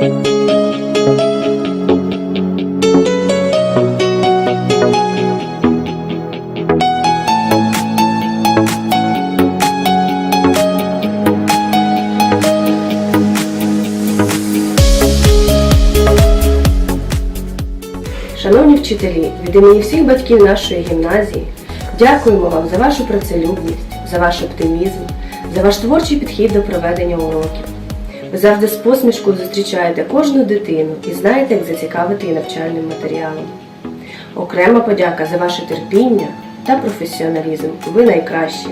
Шановні вчителі, від імені всіх батьків нашої гімназії дякуємо вам за вашу працелюбність, за ваш оптимізм, за ваш творчий підхід до проведення уроків. Ви завжди з посмішкою зустрічаєте кожну дитину і знаєте, як зацікавити її навчальним матеріалом. Окрема подяка за ваше терпіння та професіоналізм. Ви найкращі.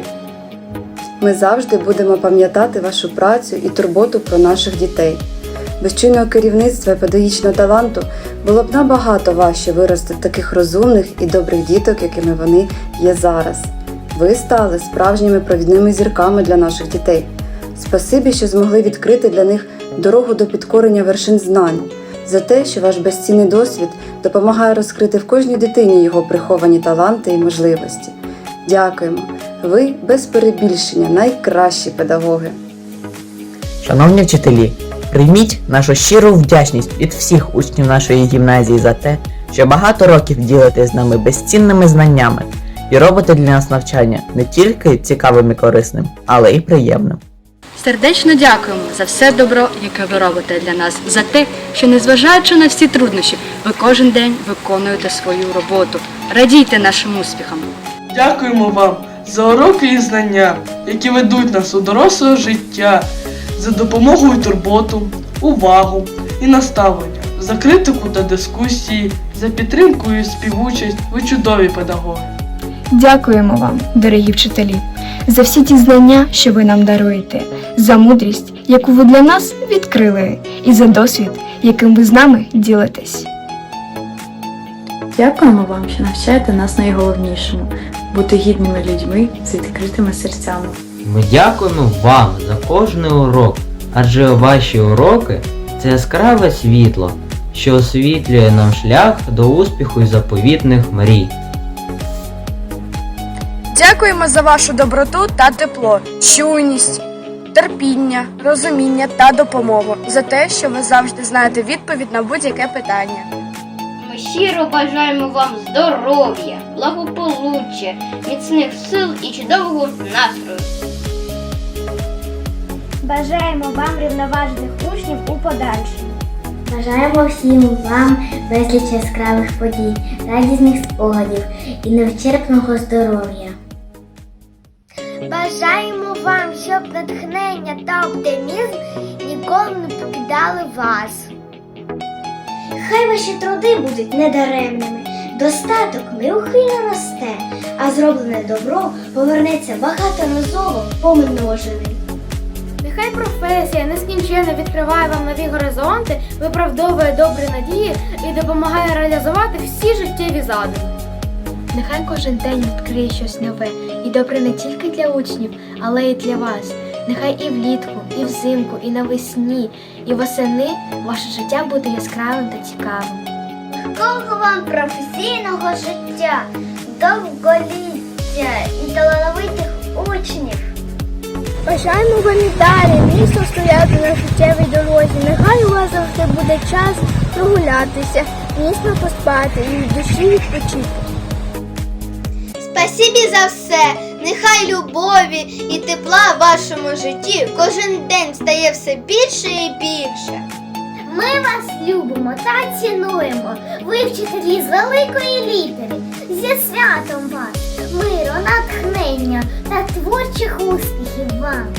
Ми завжди будемо пам'ятати вашу працю і турботу про наших дітей. Без чуйного керівництва і педагогічного таланту було б набагато важче вирости таких розумних і добрих діток, якими вони є зараз. Ви стали справжніми провідними зірками для наших дітей. Спасибі, що змогли відкрити для них дорогу до підкорення вершин знань, за те, що ваш безцінний досвід допомагає розкрити в кожній дитині його приховані таланти і можливості. Дякуємо! Ви без перебільшення найкращі педагоги. Шановні вчителі, прийміть нашу щиру вдячність від всіх учнів нашої гімназії за те, що багато років ділите з нами безцінними знаннями і робите для нас навчання не тільки цікавим і корисним, але й приємним. Сердечно дякуємо за все добро, яке ви робите для нас, за те, що незважаючи на всі труднощі, ви кожен день виконуєте свою роботу. Радійте нашим успіхам. Дякуємо вам за уроки і знання, які ведуть нас у доросле життя, за допомогу і турботу, увагу і наставлення, за критику та дискусії, за підтримку і співучасть. Ви чудові педагоги. Дякуємо вам, дорогі вчителі, за всі ті знання, що ви нам даруєте, за мудрість, яку ви для нас відкрили, і за досвід, яким ви з нами ділитесь. Дякуємо вам, що навчаєте нас найголовнішому бути гідними людьми з відкритими серцями. Ми дякуємо вам за кожний урок, адже ваші уроки це яскраве світло, що освітлює нам шлях до успіху і заповітних мрій. Дякуємо за вашу доброту та тепло, чуйність, терпіння, розуміння та допомогу, за те, що ви завжди знаєте відповідь на будь-яке питання. Ми щиро бажаємо вам здоров'я, благополуччя, міцних сил і чудового настрою. Бажаємо вам рівноважних учнів у подальшому. Бажаємо всім вам безліч яскравих подій, радісних спогадів і невичерпного здоров'я. Бажаємо вам, щоб натхнення та оптимізм ніколи не покидали вас. Хай ваші труди будуть недаремними, достаток неухильно росте, а зроблене добро повернеться багаторазово помноженим. Нехай професія нескінченно відкриває вам нові горизонти, виправдовує добрі надії і допомагає реалізувати всі життєві задуми. Нехай кожен день відкриє щось нове і добре не тільки для учнів, але й для вас. Нехай і влітку, і взимку, і навесні, і восени ваше життя буде яскравим та цікавим. Кого вам професійного життя, довголіття і талановитих учнів. Бажаємо вам і далі місто стояти на життєвій дорозі. Нехай у вас завжди буде час прогулятися, міцно поспати і від душі відпочити. Спасибі за все. Нехай любові і тепла в вашому житті кожен день стає все більше і більше. Ми вас любимо та цінуємо. Ви вчителі з великої літери. Зі святом вас, миру, натхнення та творчих успіхів вам.